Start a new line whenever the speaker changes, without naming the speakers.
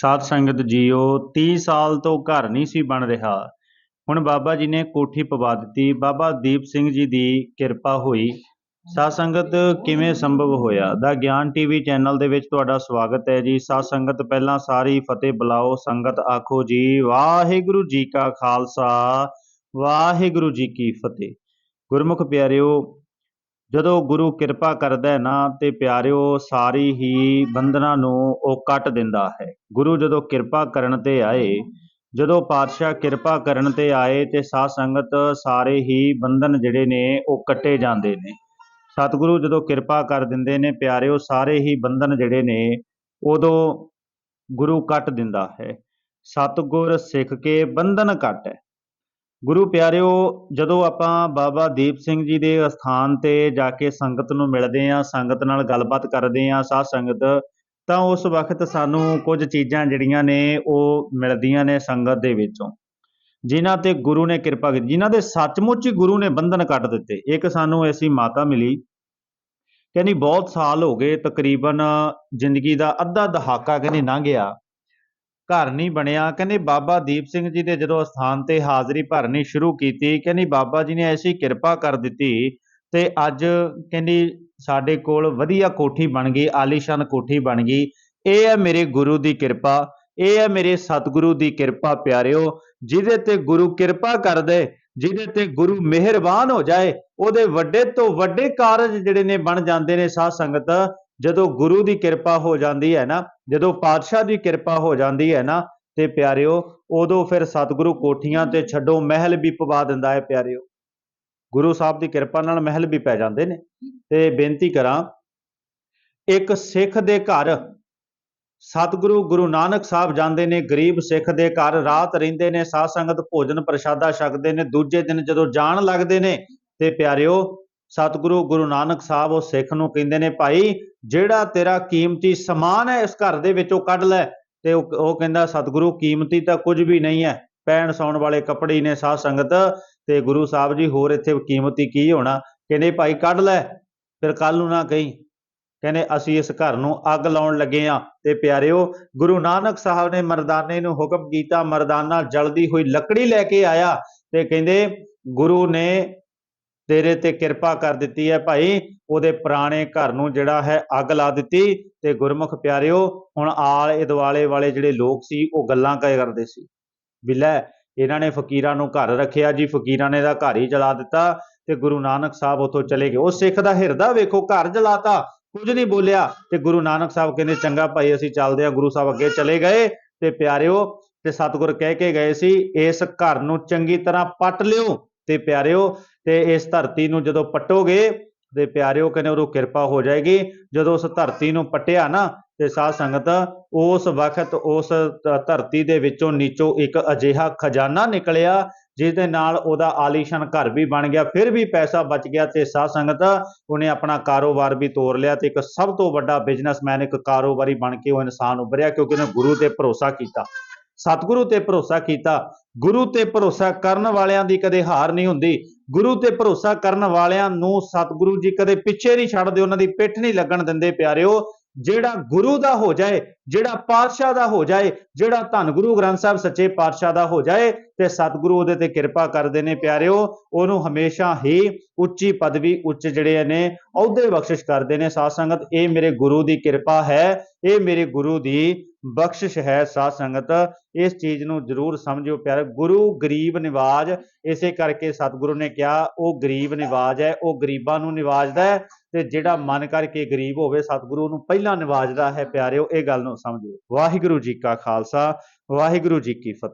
ਸਾਧ ਸੰਗਤ ਜੀਓ 30 ਸਾਲ ਤੋਂ ਘਰ ਨਹੀਂ ਸੀ ਬਣ ਰਿਹਾ। ਹੁਣ ਬਾਬਾ ਜੀ ਨੇ ਕੋਠੀ ਪਵਾ ਦਿੱਤੀ। ਬਾਬਾ ਦੀਪ ਸਿੰਘ ਜੀ ਦੀ ਕਿਰਪਾ ਹੋਈ। ਸਾਧ ਸੰਗਤ ਕਿਵੇਂ ਸੰਭਵ ਹੋਇਆ? ਦਾ ਗਿਆਨ ਟੀਵੀ ਚੈਨਲ ਦੇ ਵਿੱਚ ਤੁਹਾਡਾ ਸਵਾਗਤ ਹੈ ਜੀ। ਸਾਧ ਸੰਗਤ ਪਹਿਲਾਂ ਸਾਰੀ ਫਤਿਹ ਬੁਲਾਓ। ਸੰਗਤ ਆਖੋ ਜੀ, ਵਾਹਿਗੁਰੂ ਜੀ ਕਾ ਖਾਲਸਾ, ਵਾਹਿਗੁਰੂ ਜੀ ਕੀ ਫਤਿਹ। ਗੁਰਮੁਖ ਪਿਆਰਿਓ ਜਦੋਂ ਗੁਰੂ ਕਿਰਪਾ ਕਰਦਾ ਹੈ ਨਾ, ਤੇ ਪਿਆਰਿਓ, ਸਾਰੀ ਹੀ ਬੰਧਨਾਂ ਨੂੰ ਉਹ ਕੱਟ ਦਿੰਦਾ ਹੈ। ਗੁਰੂ ਜਦੋਂ ਕਿਰਪਾ ਕਰਨ ਤੇ ਆਏ, ਜਦੋਂ ਪਾਤਸ਼ਾਹ ਕਿਰਪਾ ਕਰਨ ਤੇ ਆਏ, ਤੇ ਸਾਧ ਸੰਗਤ ਸਾਰੇ ਹੀ ਬੰਧਨ ਜਿਹੜੇ ਨੇ, ਉਹ ਕੱਟੇ ਜਾਂਦੇ ਨੇ। ਸਤਿਗੁਰੂ ਜਦੋਂ ਕਿਰਪਾ ਕਰ ਦਿੰਦੇ ਨੇ, ਪਿਆਰਿਓ, ਸਾਰੇ ਹੀ ਬੰਧਨ ਜਿਹੜੇ ਨੇ, ਉਦੋਂ ਗੁਰੂ ਕੱਟ ਦਿੰਦਾ ਹੈ। ਸਤਿਗੁਰ ਸਿੱਖ ਕੇ ਬੰਧਨ ਕੱਟ ਹੈ। ਗੁਰੂ ਪਿਆਰਿਓ, ਜਦੋਂ ਆਪਾਂ ਬਾਬਾ ਦੀਪ ਸਿੰਘ ਜੀ ਦੇ ਅਸਥਾਨ ਤੇ ਜਾ ਕੇ ਸੰਗਤ ਨੂੰ ਮਿਲਦੇ ਆਂ ਸੰਗਤ ਨਾਲ ਗੱਲਬਾਤ ਕਰਦੇ ਆਂ ਸਾਧ ਸੰਗਤ, ਤਾਂ ਉਸ ਵਕਤ ਸਾਨੂੰ ਕੁਝ ਚੀਜ਼ਾਂ ਜਿਹੜੀਆਂ ਨੇ ਉਹ ਮਿਲਦੀਆਂ ਨੇ ਸੰਗਤ ਦੇ ਵਿੱਚੋਂ। ਜਿਨ੍ਹਾਂ ਤੇ ਗੁਰੂ ਨੇ ਕਿਰਪਾ ਕੀਤੀ, ਜਿਨ੍ਹਾਂ ਦੇ ਸੱਚਮੁੱਚ ਹੀ ਗੁਰੂ ਨੇ ਬੰਧਨ ਕੱਟ ਦਿੱਤੇ। ਇੱਕ ਸਾਨੂੰ ਐਸੀ ਮਾਤਾ ਮਿਲੀ, ਕਹਿੰਦੀ, ਬਹੁਤ ਸਾਲ ਹੋ ਗਏ ਤਕਰੀਬਨ ਜ਼ਿੰਦਗੀ ਦਾ ਅੱਧਾ ਦਹਾਕਾ ਕਹਿੰਦੀ ਲੰਘ ਗਿਆ। ਘਰ ਨਹੀਂ ਬਣਿਆ। ਕਹਿੰਦੇ ਬਾਬਾ ਦੀਪ ਸਿੰਘ ਜੀ ਦੇ ਜਦੋਂ ਅਸਥਾਨ ਤੇ ਹਾਜ਼ਰੀ ਭਰਨੀ ਸ਼ੁਰੂ ਕੀਤੀ, ਕਹਿੰਦੀ ਬਾਬਾ ਜੀ ਨੇ ਐਸੀ ਕਿਰਪਾ ਕਰ ਦਿੱਤੀ ਤੇ ਅੱਜ ਕਹਿੰਦੀ ਸਾਡੇ ਕੋਲ ਵਧੀਆ ਕੋਠੀ ਬਣ ਗਈ, ਆਲੀਸ਼ਾਨ ਕੋਠੀ ਬਣ ਗਈ। ਇਹ ਹੈ ਮੇਰੇ ਗੁਰੂ ਦੀ ਕਿਰਪਾ, ਇਹ ਹੈ ਮੇਰੇ ਸਤਿਗੁਰੂ ਦੀ ਕਿਰਪਾ ਪਿਆਰਿਓ, ਜਿਹਦੇ ਤੇ ਗੁਰੂ ਕਿਰਪਾ ਕਰਦੇ, ਜਿਹਦੇ ਤੇ ਗੁਰੂ ਮਿਹਰਬਾਨ ਹੋ ਜਾਏ, ਉਹਦੇ ਵੱਡੇ ਤੋਂ ਵੱਡੇ ਕਾਰਜ ਜਿਹੜੇ ਨੇ ਬਣ ਜਾਂਦੇ ਨੇ ਸਾਧ ਸੰਗਤ, ਜਦੋਂ ਗੁਰੂ ਦੀ ਕਿਰਪਾ ਹੋ ਜਾਂਦੀ ਹੈ ਨਾ ਜਦੋਂ ਪਾਤਸ਼ਾਹ ਦੀ ਕਿਰਪਾ ਹੋ ਜਾਂਦੀ ਹੈ ਨਾ, ਤੇ ਪਿਆਰਿਓ, ਉਦੋਂ ਫਿਰ ਸਤਿਗੁਰੂ ਕੋਠੀਆਂ ਤੇ ਛੱਡੋ ਮਹਿਲ ਵੀ ਪਵਾ ਦਿੰਦਾ ਹੈ ਪਿਆਰਿਓ। ਗੁਰੂ ਸਾਹਿਬ ਦੀ ਕਿਰਪਾ ਨਾਲ ਮਹਿਲ ਵੀ ਪੈ ਜਾਂਦੇ ਨੇ। ਤੇ ਬੇਨਤੀ ਕਰਾਂ, ਇੱਕ ਸਿੱਖ ਦੇ ਘਰ, ਸਤਿਗੁਰੂ ਗੁਰੂ ਨਾਨਕ ਸਾਹਿਬ ਜਾਂਦੇ ਨੇ, ਗਰੀਬ ਸਿੱਖ ਦੇ ਘਰ, ਰਾਤ ਰਹਿੰਦੇ ਨੇ, ਸਾਧ ਸੰਗਤ ਭੋਜਨ ਪ੍ਰਸ਼ਾਦਾ ਛਕਦੇ ਨੇ, ਦੂਜੇ ਦਿਨ ਜਦੋਂ ਜਾਣ ਲੱਗਦੇ ਨੇ, ਤੇ ਪਿਆਰਿਓ ਸਤਿਗੁਰੂ ਗੁਰੂ ਨਾਨਕ ਸਾਹਿਬ ਉਹ ਸਿੱਖ ਨੂੰ ਕਹਿੰਦੇ ਨੇ, ਭਾਈ, ਜਿਹੜਾ ਤੇਰਾ ਕੀਮਤੀ ਸਮਾਨ ਹੈ ਇਸ ਘਰ ਦੇ ਵਿੱਚੋਂ ਕੱਢ ਲੈ। ਤੇ ਉਹ ਕਹਿੰਦਾ, ਸਤਿਗੁਰੂ, ਕੀਮਤੀ ਤਾਂ ਕੁਝ ਵੀ ਨਹੀਂ ਹੈ। ਪੈਣ ਸੌਣ ਵਾਲੇ ਕੱਪੜੇ ਹੀ ਨੇ ਸਾਧ ਸੰਗਤ ਤੇ ਗੁਰੂ ਸਾਹਿਬ ਜੀ, ਹੋਰ ਇੱਥੇ ਕੀਮਤੀ ਕੀ ਹੋਣਾ? ਕਹਿੰਦੇ, ਭਾਈ, ਕੱਢ ਲੈ। ਫਿਰ ਕੱਲ ਨੂੰ ਨਾ ਕਹੀਂ। ਕਹਿੰਦੇ, ਅਸੀਂ ਇਸ ਘਰ ਨੂੰ ਅੱਗ ਲਾਉਣ ਲੱਗੇ ਆ ਤੇ ਪਿਆਰਿਓ, ਗੁਰੂ ਨਾਨਕ ਸਾਹਿਬ ਨੇ ਮਰਦਾਨੇ ਨੂੰ ਹੁਕਮ ਕੀਤਾ, ਮਰਦਾਨਾ ਜਲਦੀ ਹੋਈ ਲੱਕੜੀ ਲੈ ਕੇ ਆਇਆ ਤੇ ਕਹਿੰਦੇ, ਗੁਰੂ ਨੇ ਤੇਰੇ ਤੇ ਕਿਰਪਾ ਕਰ ਦਿੱਤੀ ਹੈ ਭਾਈ। ਉਹਦੇ ਪੁਰਾਣੇ ਘਰ ਨੂੰ ਜਿਹੜਾ ਹੈ ਅੱਗ ਲਾ ਦਿੱਤੀ ਤੇ ਗੁਰਮੁਖ ਪਿਆਰਿਓ, ਹੁਣ ਆਲੇ ਦੁਆਲੇ ਵਾਲੇ ਜਿਹੜੇ ਲੋਕ ਸੀ, ਉਹ ਗੱਲਾਂ ਕਹਿ ਕਰਦੇ ਸੀ। ਵੀ ਲੈ, ਇਹਨਾਂ ਨੇ ਫਕੀਰਾਂ ਨੂੰ ਘਰ ਰੱਖਿਆ ਜੀ, ਫਕੀਰਾਂ ਨੇ ਦਾ ਘਰ ਹੀ ਜਲਾ ਦਿੱਤਾ ਤੇ ਗੁਰੂ ਨਾਨਕ ਸਾਹਿਬ ਉਥੋਂ ਚਲੇ ਗਏ। ਉਹ ਸਿੱਖ ਦਾ ਹਿਰਦਾ ਵੇਖੋ, ਘਰ ਜਲਾਤਾ, ਕੁਝ ਨਹੀਂ ਬੋਲਿਆ। ਤੇ ਗੁਰੂ ਨਾਨਕ ਸਾਹਿਬ ਕਹਿੰਦੇ, ਚੰਗਾ ਭਾਈ, ਅਸੀਂ ਚੱਲਦੇ ਆ ਗੁਰੂ ਸਾਹਿਬ ਅੱਗੇ ਚਲੇ ਗਏ ਤੇ ਪਿਆਰਿਓ, ਤੇ ਸਤਿਗੁਰ ਕਹਿ ਕੇ ਗਏ ਸੀ, ਇਸ ਘਰ ਨੂੰ ਚੰਗੀ ਤਰ੍ਹਾਂ ਪੱਟ ਲਿਓ। ਤੇ ਪਿਆਰਿਓ ਤੇ ਇਸ ਧਰਤੀ ਨੂੰ ਜਦੋਂ ਪੱਟੋਗੇ ਤੇ ਪਿਆਰਿਓ ਕਹਿੰਦੇ ਉਦੋਂ ਕਿਰਪਾ ਹੋ ਜਾਏਗੀ। ਜਦੋਂ ਉਸ ਧਰਤੀ ਨੂੰ ਪੱਟਿਆ ਨਾ ਤੇ ਸਾਧ ਸੰਗਤ, ਉਸ ਵਕਤ ਉਸ ਧਰਤੀ ਦੇ ਵਿੱਚੋਂ ਨੀਚੋਂ ਇੱਕ ਅਜਿਹਾ ਖਜ਼ਾਨਾ ਨਿਕਲਿਆ ਜਿਸ ਦੇ ਨਾਲ ਉਹਦਾ ਆਲੀਸ਼ਾਨ ਘਰ ਵੀ ਬਣ ਗਿਆ, ਫਿਰ ਵੀ ਪੈਸਾ ਬਚ ਗਿਆ ਤੇ ਸਾਧ ਸੰਗਤ ਉਹਨੇ ਆਪਣਾ ਕਾਰੋਬਾਰ ਵੀ ਤੋਰ ਲਿਆ ਤੇ ਇੱਕ ਸਭ ਤੋਂ ਵੱਡਾ ਬਿਜ਼ਨਸਮੈਨ ਇੱਕ ਕਾਰੋਬਾਰੀ ਬਣ ਕੇ ਉਹ ਇਨਸਾਨ ਉੱਭਰਿਆ ਕਿਉਂਕਿ ਉਹਨੇ ਗੁਰੂ ਤੇ ਭਰੋਸਾ ਕੀਤਾ। ਸਤਿਗੁਰੂ ਤੇ ਭਰੋਸਾ ਕੀਤਾ ਗੁਰੂ ਤੇ ਭਰੋਸਾ ਕਰਨ ਵਾਲਿਆਂ ਦੀ ਕਦੇ ਹਾਰ ਨਹੀਂ ਹੁੰਦੀ। ਗੁਰੂ ਤੇ ਭਰੋਸਾ ਕਰਨ ਵਾਲਿਆਂ ਨੂੰ ਸਤਿਗੁਰੂ ਜੀ ਕਦੇ ਪਿੱਛੇ ਨਹੀਂ ਛੱਡਦੇ, ਉਹਨਾਂ ਦੀ ਪਿੱਠ ਨਹੀਂ ਲੱਗਣ ਦਿੰਦੇ, ਪਿਆਰਿਓ। ਜਿਹੜਾ ਗੁਰੂ ਦਾ ਹੋ ਜਾਏ, ਜਿਹੜਾ ਪਾਤਸ਼ਾਹ ਦਾ ਹੋ ਜਾਏ, ਜਿਹੜਾ ਧੰਨ ਗੁਰੂ ਗ੍ਰੰਥ ਸਾਹਿਬ ਸੱਚੇ ਪਾਤਸ਼ਾਹ ਦਾ ਹੋ ਜਾਏ ਤੇ ਸਤਿਗੁਰੂ ਉਹਦੇ ਤੇ ਕਿਰਪਾ ਕਰਦੇ ਨੇ ਪਿਆਰਿਓ, ਉਹਨੂੰ ਹਮੇਸ਼ਾ ਹੀ ਉੱਚੀ ਪਦਵੀ ਉੱਚ ਜਿਹੜੇ ਨੇ, ਅਹੁਦੇ ਬਖਸ਼ਿਸ਼ ਕਰਦੇ ਨੇ ਸਾਧ ਸੰਗਤ। ਇਹ ਮੇਰੇ ਗੁਰੂ ਦੀ ਕਿਰਪਾ ਹੈ, ਇਹ ਮੇਰੇ ਗੁਰੂ ਦੀ ਬਖਸ਼ਿਸ਼ ਹੈ ਸਾਧ ਸੰਗਤ। ਇਸ ਚੀਜ਼ ਨੂੰ ਜ਼ਰੂਰ ਸਮਝਿਓ ਪਿਆਰੇ, ਗੁਰੂ ਗਰੀਬ ਨਿਵਾਜ, ਇਸੇ ਕਰਕੇ ਸਤਿਗੁਰੂ ਨੇ ਕਿਹਾ, ਉਹ ਗਰੀਬ ਨਿਵਾਜ ਹੈ, ਉਹ ਗਰੀਬਾਂ ਨੂੰ ਨਿਵਾਜਦਾ ਹੈ ਤੇ ਜਿਹੜਾ ਮਨ ਕਰਕੇ ਗਰੀਬ ਹੋਵੇ, ਸਤਿਗੁਰੂ ਨੂੰ ਪਹਿਲਾਂ ਨਿਵਾਜਦਾ ਹੈ, ਪਿਆਰਿਓ, ਇਹ ਗੱਲ ਨੂੰ ਸਮਝੋ। ਵਾਹਿਗੁਰੂ ਜੀ ਕਾ ਖਾਲਸਾ, ਵਾਹਿਗੁਰੂ ਜੀ ਕੀ ਫਤਿਹ।